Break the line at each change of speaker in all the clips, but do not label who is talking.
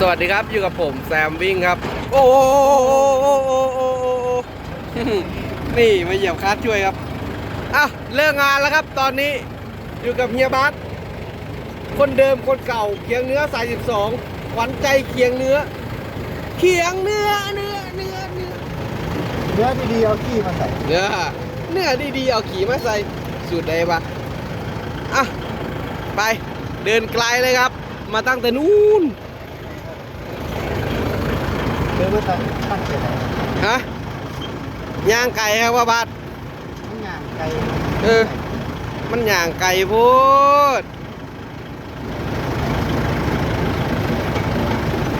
สวัสดีครับอยู่กับผมแซมวิ่งครับ โอ้โหนี่มาเหยียบคาร์ดช่วยครับอะเลิกงานแล้วครับตอนนี้อยู่กับเฮียบัสคนเดิมคนเก่าเคียงเนื้อสาย12ขวัญใจเคียงเนื้อ เคียงเนื้อเนื้อเนื้อเนื้อ
เนื้อดีๆเอาขี้มาใส่
เนื้อเนื้อดีๆเอาขี่มาใส่สูตรใดปะอะไปเดินไกลเลยครับ มาตั้งแต่นู้น
เนื้อมาตั้งตั้งเสร็จแล้ว
ฮะย่างไก่ครับว่าบาด
มันย่างไก่
เออ มันย่างไก่โพูด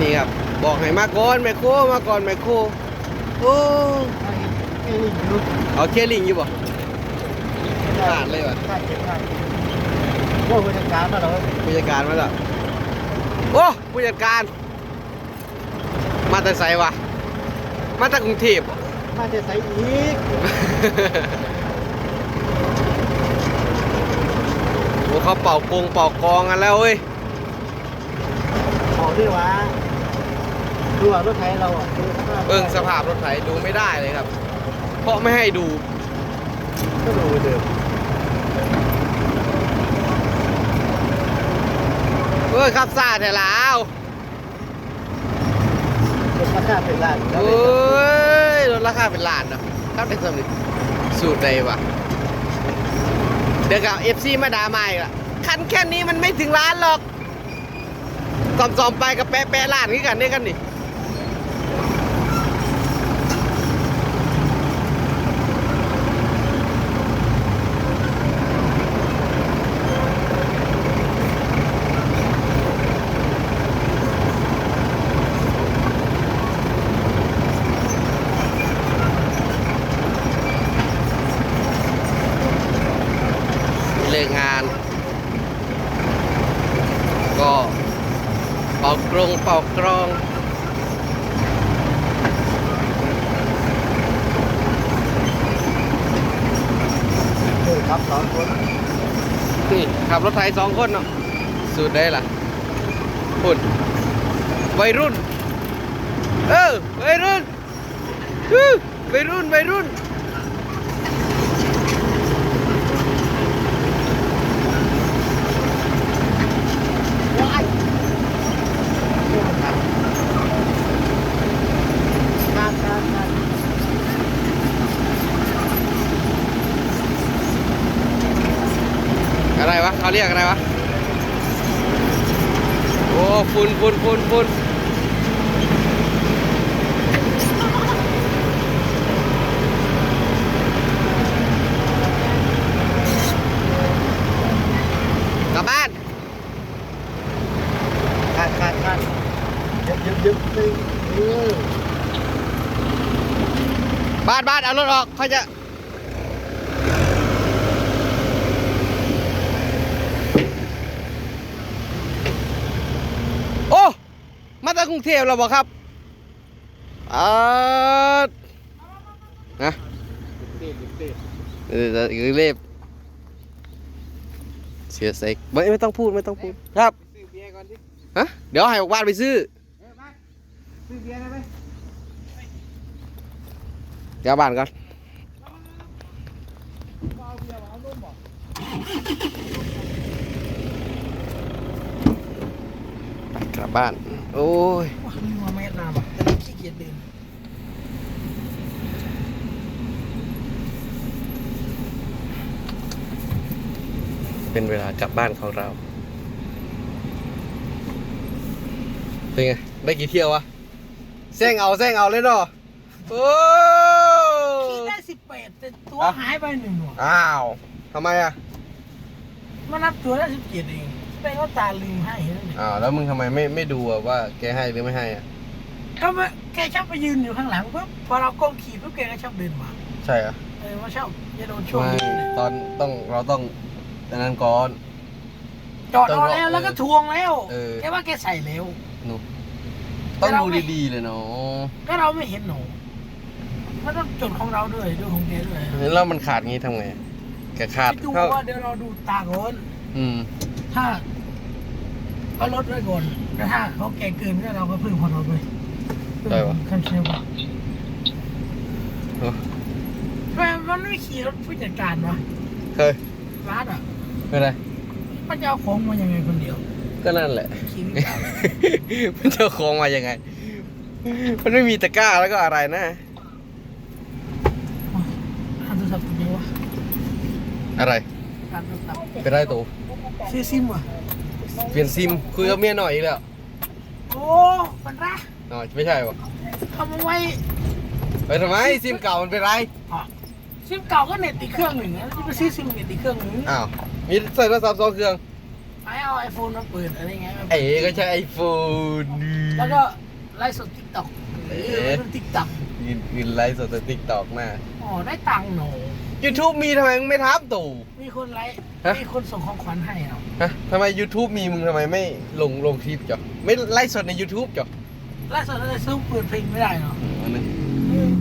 นี่ครับ บอกให้มาก่อนแมคโครมาก่อนแมคโครโอ้
ไอ้ไอ้ลิงลุก
เอาเคลิงอยู่บ่ขาดเลยว่ะ
ขาดเจ็บขาดโอ้บรรยากาศมาแล้ว
ผู้จัดการมาแล้วโอ้ผู้จัดการ มาแต่ไสวะ มาจากกรุงเทพบ่
มาจะใส่อีก
โอ้เขาเป่ากงเป่ากองกันแล้วเว้ย
บอกด้วยว่าดูว่ารถไถเราอะดูสภาพ
เบิ่งสภาพรถไถดูไม่ได้เลยครับ เพราะไม่ให้ดู
ก็ดูเดิม
เอ้ยขับซ่าแถลาว
รถราคาเป็นล้านแล้ว
โอ้
เลย
รถราคาเป็นล้านเนาะขับได้สำเร็จสูตรใดวะเดี๋ยวกับเอฟซีมาด่ามาอีกละคันแค่นี้มันไม่ถึงล้านหรอกซอมๆไปกับแปะแปะล้านนี่กันนี่กันนี่ เลิกงาน ก็เป่ากรง เป่ากรอง
เออครับสองคน
นี่ขับรถไถสองคนเนาะสูตรได้ล่ะพุ่นวัยรุ่น เออวัยรุ่นฮึวัยรุ่นวัยรุ่น
ว้ายโอ้ครับขาดขาดขาด
อะไรวะ เขาเรียกอะไรวะ โอ้ฝุ่นฝุ่นฝุ่นฝุ่นกลับบ้าน
ขาดขาดขาดยึบยึบยึบหนึ่งเออ
บ้านบ้านเอารถออกเขาจะ โอ้ มาจา กรุงเทพแล้วบอกครับอ่านะ
เอ
อคือเรียบเสียเซ็กไม่ไม่ต้องพูดไม่ต้องพูดครับฮะเดี๋ยวให้บอกบ้านไปซื้อ
เออมาซื้อเบียร์ได้ไหม
เดี๋ยวบ้านก่อนไปกลับบ้าน โอ้ย
ว่ามีมาเม็ดน้ำอะแต่ขี้เกียจเดิน
เป็นเวลากลับบ้านของเรา เป็นไง ได้กี่เที่ยววะแซงเอาแซงเอาเลยเนาะโอ้
ขี่ได้สิบแปดแต่ตัว
อะ
หายไปหนึ่งหน่วย
อ้าวทำไมอะ
มานับตัวได้สิบเจ็ดเอง แปลว่าตาลืมให้นั่นเอง
อ้าวแล้วมึงทำไมไม่ไม่ดูอะว่าแกให้หรือไม่ให้อะ
ก็มาแกชอบไปยืนอยู่ข้างหลังปุ๊บพอเราก้มขี่ปุ๊บแกก็ชอบเดินมา
ใช่เหรอะ
เออว่าชอบจะโดนช่วง
ไม่
นี้เลย
ตอนต้องเราต้องอันนั้นก่อน
จอดรอแล้วแล้วก็ทวงแล้ว
เออ
แกว่าแกใส่แล้ว
หนูต้อง
แต่เรา
ดู
ไม่
ดีๆเลยเนาะ
ก็เราไม่เห็นหนูมันต้องจดของเราด้วยดูของแกด้วย
แล้วมันขาดงี้ทำไงแกขาด
ไปดู
เข้า
ว่าเดี๋ยวเราดูตาก่อน
อืม
ถ้าเอารถไว้ก่อนแล้วถ้าเขาแก่เกินก็เราก็เพิ่มความรถไป
ได้ปะ
คันเชลปะ
เออ
ทำไมมันไม่ขี่รถผู้จัดการวะ
เฮ้ย
ร้านอะ
ไม่ไร
มันจะเอาของมายังไงคนเดียว
ก็นั่นแหละ
ขี่ไม่กล้า
มันจะคล้องมายังไง มันไม่มีตะกร้าแล้วก็อะไรนะ
อ่านโทรศัพท์เป็นยังวะ
อะไร
อ่านโทรศัพท์
เป็นไรตู
ซื้อซิมวะ
เปลี่ยนซิมคุยกับเมียหน่อยอีกแล้ว
โอ้มันรัก
หน่อยไม่ใช่ปะ
เอามาไว้
ไปทำไมซิมเก่ามันเป็นไร
อะซิมเก่าก็เน็ตติดเครื่องหนึ่งแล้วจะไปซื้อซิมเน็ตติดเครื่องหนึ่ง
อ้าวมีใส่โทรศัพท์สองเครื่อง
ไปเอาไอโฟนมาเปิดอะไรเงี้ย
เอ๋ก็ใช้ไอโฟน
แล้วก็ไลฟ์สดทิกตอก
เอ๊ะ
เออทิกตอก
ยืนยืนไลฟ์สดติ๊กตอกหน้า
อ๋อได้ตังค์หนู
YouTube มีทำไมมึงไม่ทับตู่
มีคนไลฟ์
ฮะ
มีคนส่งของขวัญให้เนาะ
ฮะทำไม YouTube มีมึงทำไมไม่ลงลงคลิปจ้ะไม่ไลฟ์สดใน YouTube จ้ะ
ไลฟ์สดอะไรซื้อเปิดเพลงไม่ได้เนาะ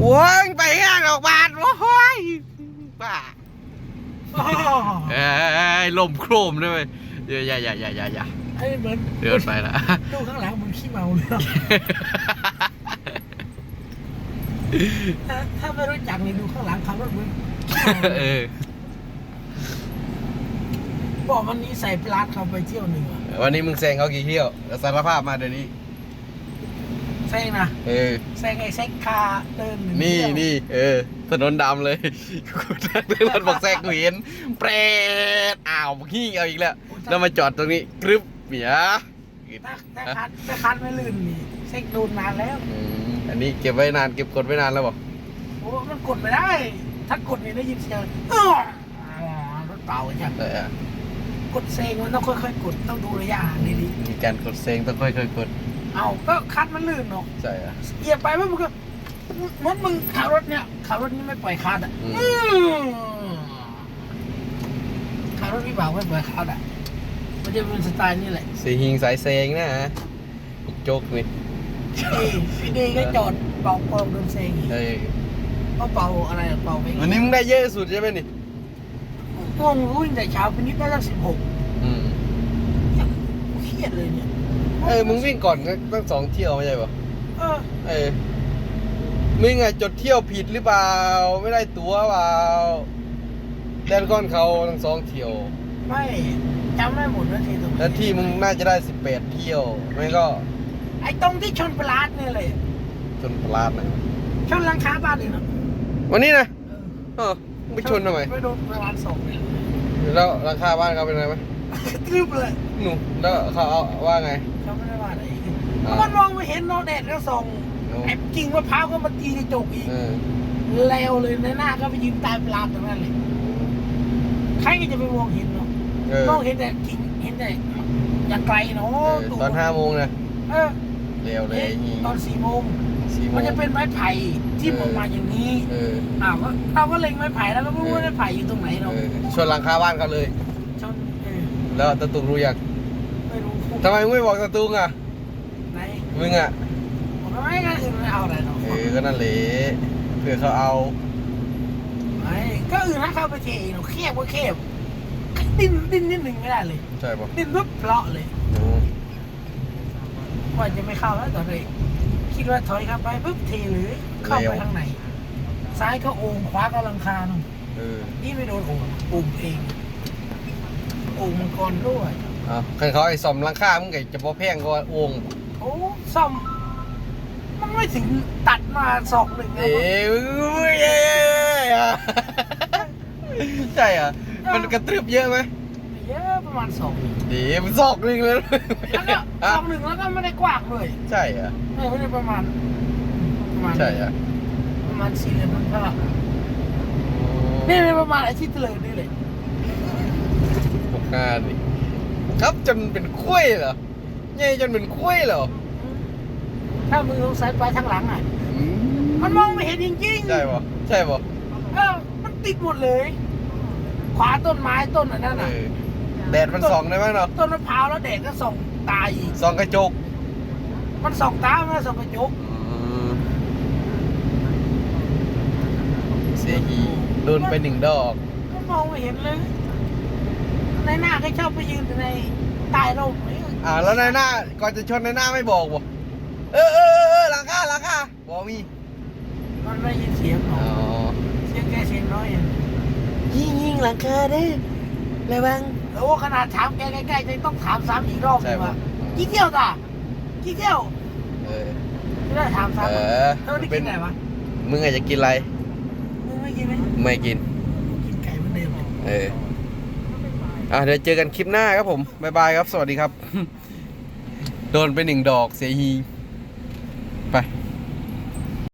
โว้ยไปงานออกบานโว้ยบ้า
อ๋อ
เอ้ยลมโครมด้วยอย่าอย่าอย่าอย่าอย่าอย่า
ไอ้เหมือน
เดินไปละ
ดูข้างหลังเหมือนขี้เมาเลยเนาะถ้าถ้าไม่รู้จักนี่ดูข้างหลังขับรถเหมือนขี้ เมา
เออ
บอกวันนี้ใส่ปลาดเขาไปเที่ยวหนึ่งอะ
วันนี้มึงแซงเขากี่เที่ยวสารภาพมาเดี๋ยวนี้
แซงนะ
เออ
แซงไอ้แซงคาเดินหง
นี่
เที่ยว
นี่เออ ถนนดำเลยกูนั่งในรถบอกแซงกูเห็นเปรตอ้าวขี้เอาอีกแล้ว แล้วมาจอดตรงนี้กรึบเบีย
ถ้าถ้าคันถ้าคันไม่ลื่นนี่แซงโดนนานแล้ว
อืมอันนี้เก็บไว้นานเก็บกดไว้นานแล้วบอก
โอ้มันกดไม่ได้ ถ้ากดนี่ได้ยินเสียงอ้อรถเปล่าจ้ะ
แต่อะ
กดเซงมันต้องค่อยๆกดต้องดูระยะห่างดี
มีการกดเซงต้องค่อยๆกด
ๆเอาก็คันมันลื่นเนาะ
ใช่อะ
เหยียบไปว่ามันก็เหมันมึงขับรถเนี่ยขับรถนี่ไม่ปล่อยคาร์ดอะ
อืม
อืมขับรถวิบากไม่ปล่อยคาร์ดอะมันจะเป็นสไตล์นี่แหละ
สีหิงสายเซงนะฮะโจกนี่
พี่พี่ดีก็จอดเป่าปองโดนเซงอีก
เฮ้ย
ก็เป่าอะไรอะเป่าไป
วันนี้มึงได้เยอะสุดใช่ไหมนี่
ง่วงวิ่งแต่เช้าไปนิดได้ตั้งสิบหก
อืม
เครียดเลยเนี่ย
เออมึงวิ่งก่อนก็ตั้งสองเที่ยวไม่ใช่ปะ
เออ
เออมึงไงจดเที่ยวผิดหรือเปล่า ไม่ได้ตั๋วเปล่าแดนก้อนเขาทั้งสองเที่ยว
ไม่จำได้หมดนะทีตรงนี้
แล้วที่มึงน่าจะได้สิบแปดเที่ยวไม่ก็
ไอ้ตรงที่ชนปลาดเนี่ยเลย
จนพลาดนะ
ชนหลังคาบ้านเลยเนาะ
วันนี้นะ
เออ
เออมึงไปชนทำไม
ไปโดนประมาณสองเนี่ย
แล้วราคาบ้านเขาเป็นไงไหม
ตรึบเลย
หนูแล้วเขาเอาว่าไง
เขาไม่ได้ว่าอะไร
อ่า
มันมองไม่เห็นเนาะแดดก็ส่อง
โอ้
ไอ้กิ่งมะพร้าวก็มาตีกระจกอีก
เออ
แล้วเลยในหน้าก็ไปยืนตายปลาตรงนั้นเลยใครก็จะไปมองเห็นเนาะ
เออ
มองเห็นแต่กิ่งเห็นแต่อย่างไกลเนาะ
เออ
ตัว
ตอนห้าโมงนะ
เออ
เร็วเลยนี่
ตอนสี่โมง
สี่โม
มัน
ง
จะเป็นไม้ไผ่ที่
เออ
ออกมาอย่างนี้
เออ
อ้าวก็เราก็เล็งไม้ไผ่แล้วก็ไม่รู้ว่าไม้ไผ่อยู่ตรงไหน
เอ
เนาะ
อชนหลังคาบ้านเขาเลย
ชนเออ
แล้วตะตุงรู้ยัง
ไม่รู้
ทำไมมึงไม่บอกตะตุงอะ
ไหน
มึงอะ
ผมไม่งั้นอื่นไม่เอาอะไรเนาะ
เออก็นั่นแหละเผื่อเขาเอา
ไม่ก็อื่นถ้าเข้าไปเทเนาะเคียบก็เคียบดิ้นดิ้นนิดหนึ่งไม่ได้เลย
ใช่ปะ
ดิ้นปุ๊บเพลาะเลย
โอ้
ว่าจะไม่เข้าแล้วตอนนี้ คิดว่าถอยเข้าไปปุ๊บเทหรือเข้าไปทางไหน ซ้ายก็โอ่งขวาก็ลังคาเนาะ
เออ
นี่ไม่โดนโอ่งโอ่งเองโอ่งมังกรด้วย
เอาใครเขาไอ้ซ่อมหลังคามึงไงจะพอแพงก็วง
โอ้ซ่อมมันไม่ถึงตัดมาสองหนึ่งนะ
เอ้ยมึงเอ้ยอะใช่อะมันกระตรึบเยอะไหม
เยอะ ประมาณสองหนึ่ง
เดี๋ยวมันซอกนึงเลย
แล้วก็ส
อะ
องหนึ่งแล้วก็ไม่ได้กว้างเลย
ใช่อะ
เออไม่ได้ประมาณ ประมาณ
ใช่อะ
ประมาณสี่เหลี่ยมมันก็นี่เป็นประมาณไอ้ที่เตลิดนี่เลย
หกห้านี่ครับจนเป็นคุ้ยเหรอใหญ่จนเป็นคุ้ยเหรอ
ถ้ามือลงสายไปทางหลังอะ
อืม
มันมองไม่เห็นจริงๆ
ใช่ปะใช่ปะ
เออมันติดหมดเลย ขวาต้นไม้ต้นอันนั้น
เอ
น่ะ
อ แดดมันส่องได้ไหมเนาะ
ต้นมะพร้าวแล้วแดดก็ส่องตาอีก
ส่องกระจก
มันส่องตามันส่องกระจก
เสียหีโดนไปหนึ่งดอก
มันมองไม่เห็นเลยในหน้าก็ชอบไปยืนอยู่ในใต้ร่มนี่
อ่าแล้วในหน้าก่อนจะชนในหน้าไม่บอกบ่เออเออเออเออหลังคาหลังคาบอกมี
มันไม่ยินเสียงหรอ
อ๋อก
เสียงแกเสียงน้อยอะ
ยิงยิงหลังคาเด้ระวัง
โอ้ขนาดถามแกใกล้ๆจะต้องถามซ้ำอีกรอบห
ใช่
นึง
ปะ
ว่ากี่เที่ยวจ้ะกี่เที่ยว
เออ
ไม่ได้ถาม
เอ
ซ้ำ
อ
แล้วได้กินไหนวะ
มึงอาจจะกินอะไร
มึงไม่กินไหม
ไม่กิน
กินไก่เหมือนเดิมเลย
เออ อะเดี๋ยวเจอกันคลิปหน้าครับผม บ๊ายบายครับ สวัสดีครับ โดนไปหนึ่งดอกเสียฮี ไป